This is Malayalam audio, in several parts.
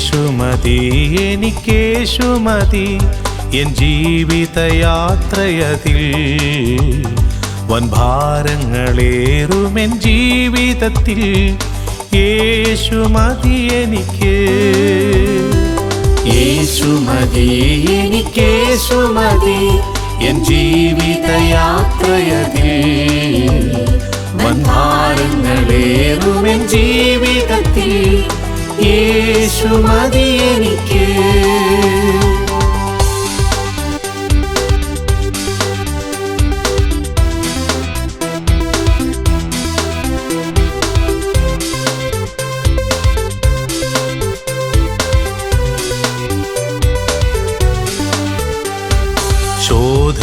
യേശുമതി എനിക്കേശുമതി എൻ ജീവിതയാത്രയതിൽ വൻഭാരങ്ങളേറുമെൻ ജീവിതത്തിൽ. യേശുമതി എനിക്ക് യേശുമതി എനിക്കേശുമതി എൻ ജീവിതയാത്രയതിൽ വൻഭാരങ്ങളേറുമെൻ ജീവിതത്തിൽ യേശുമതി എനിക്ക്.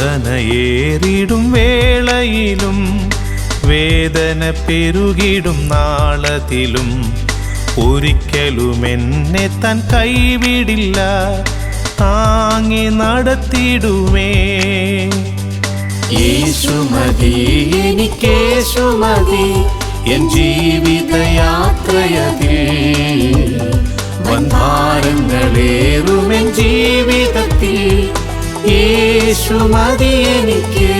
ശോധനയേറിടും വേളയിലും വേദന പെരുകിടും നാളത്തിലും. ഒരിക്കലും എന്നെ താൻ കൈവിടില്ല. താങ്ങി നടത്തിടുമേ യേശുമതി എനിക്കേശുമതി എൻ ജീവിത ജീവിതയാത്രയതിൽ. വന്ധാരങ്ങളേറുമെൻ ജീവിതത്തിൽ യേശുമതി എനിക്ക്.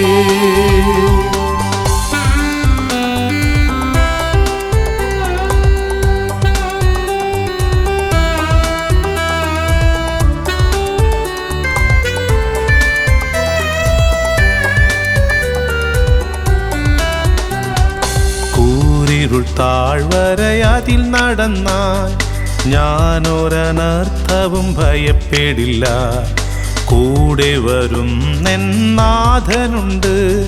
താഴ്വരയതിൽ നടന്നാൽ ഞാനൊരനർത്ഥവും ഭയപ്പെടില്ല. കൂടെ വരും നെന്നാഥനുണ്ട്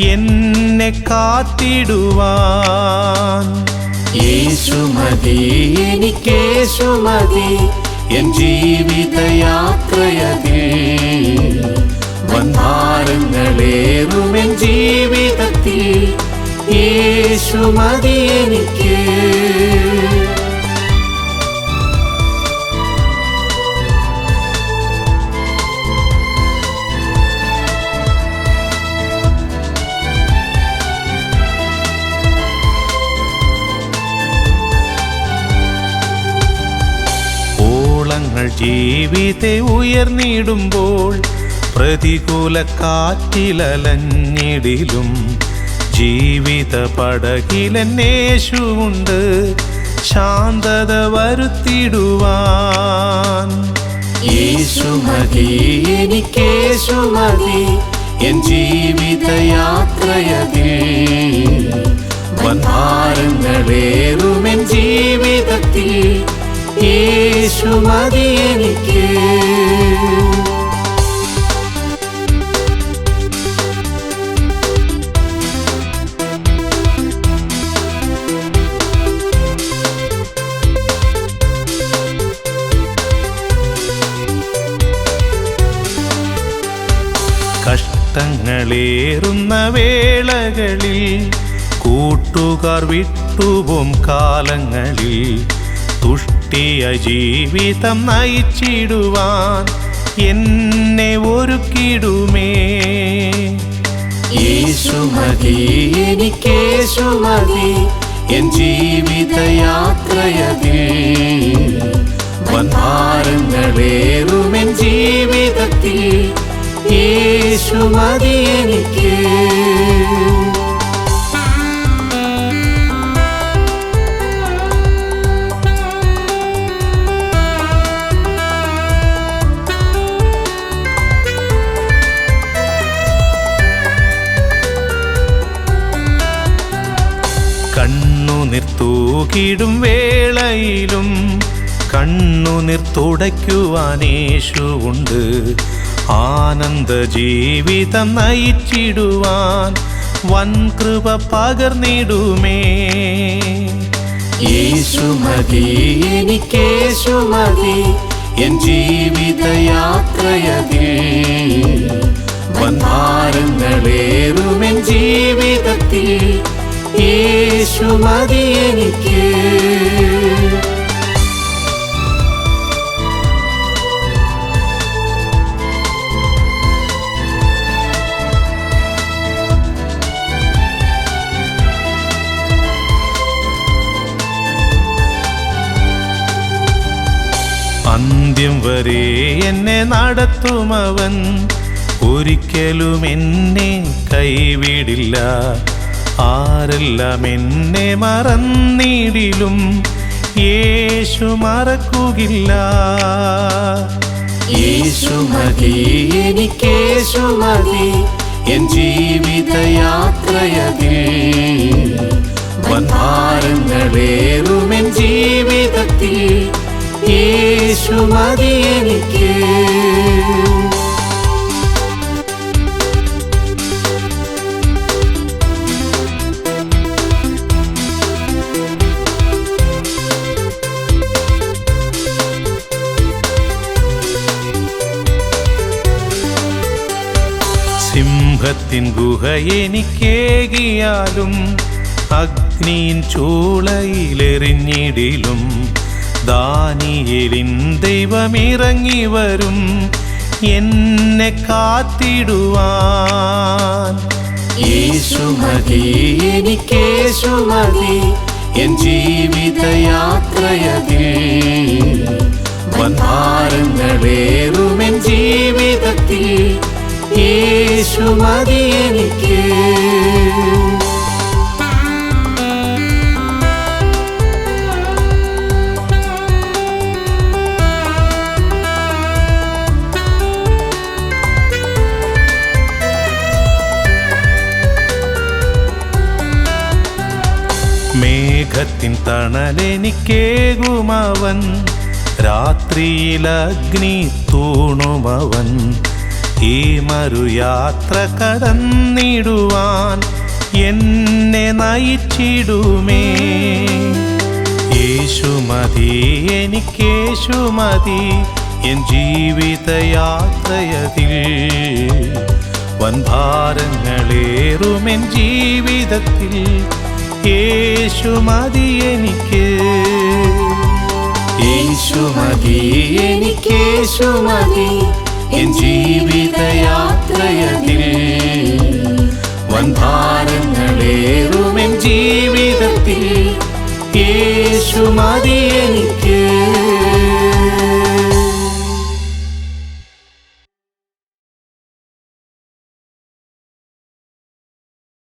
എന്നെ കാത്തിടുവാൻ. യേശുമതി എനിക്കേശുമതി എൻ ജീവിത ജീവിതയാത്രയതിൽ എൻ ജീവിതത്തിൽ. യേശുമതി എനിക്ക്. ഓളങ്ങൾ ഉയർന്നിടുമ്പോൾ പ്രതികൂല കാറ്റിലലഞ്ഞിടിലും ജീവിത പടകിലന്നേശുണ്ട് ശാന്തത വരുത്തിടുവാൻ യേശുമതി എനിക്കേശുമതി എൻ ജീവിതയാത്രയതിൽ വൻഭാരങ്ങളേറുമെൻ ജീവിതത്തിൽ യേശുമതി എനിക്ക് കഷ്ടങ്ങളേറുന്ന വേളകളിൽ കൂട്ടുകാർ വിട്ടുപോം കാലങ്ങളിൽ തുഷ്ടിയ ജീവിതം നയിച്ചിടുവാൻ എന്നെ ഒരുക്കിടുമേ യേശുമതി എനിക്കേശുമതി എൻ ജീവിതയാത്രയതിൽ. വൻഭാരങ്ങളേറുമെൻ ജീവിതത്തിൽ. യേശുമതി എനിക്ക്. കണ്ണുനീർ തൂകിടും വേളയിലും കണ്ണു തുടയ്ക്കുവാൻ യേശുവുണ്ട് ആനന്ദ ജീവിതം നയിച്ചിടുവാൻ വൻ കൃപ പകർന്നിടുമേ യേശുമതി എനിക്കേശുമതി എൻ ജീവിത ജീവിതയാത്രയതിൽ വൻഭാരങ്ങളേറുമെൻ ജീവിതത്തിൽ. യേശുമതി എനിക്ക് വരെ എന്നെ നടത്തുമവൻ. ഒരിക്കലും എന്നെ കൈവിടില്ല. ആരെല്ലാം എന്നെ മറന്നിടിലും യേശു മറക്കുകില്ല. യേശു മതി എനിക്കേശു മതി എൻ ജീവിതയാത്രയതിൽ. എൻ ജീവിതത്തിൽ. യേശു മതി സിംഹത്തിൻ ഗുഹ എനിക്കേകിയാലും അഗ്നിയിൻ ചൂളയിലെറിഞ്ഞിടിലും. ദാനിയേലിൻ ദൈവമിറങ്ങി വരും. എന്നെ കാത്തിടുവാൻ. യേശുമതി എനിക്കേശുമതി എൻ ജീവിത ജീവിതയാത്രയതിൽ എൻ ജീവിതത്തിൽ. യേശുമതി എനിക്ക്. മേഘത്തിൻ തണലെനിക്കേകുമവൻ രാത്രിയിൽ അഗ്നി തൂണുമവൻ. ഈ മറുയാത്ര കടന്നിടുവാൻ എന്നെ നയിച്ചിടുമേ. യേശുമതി എനിക്കേശുമതി എൻ മതി എൻ ജീവിതയാത്രയതിൽ വൻഭാരങ്ങളേറുമെൻ ജീവിതത്തിൽ. യേശു മതി എനിക്ക്. യേശു മതി എനിക്കേശു മതി. എൻ ജീവിതയാത്രയതിൽ വൻഭാരങ്ങളേറുമെൻ ജീവിതത്തിൽ. യേശു മതി എനിക്ക്.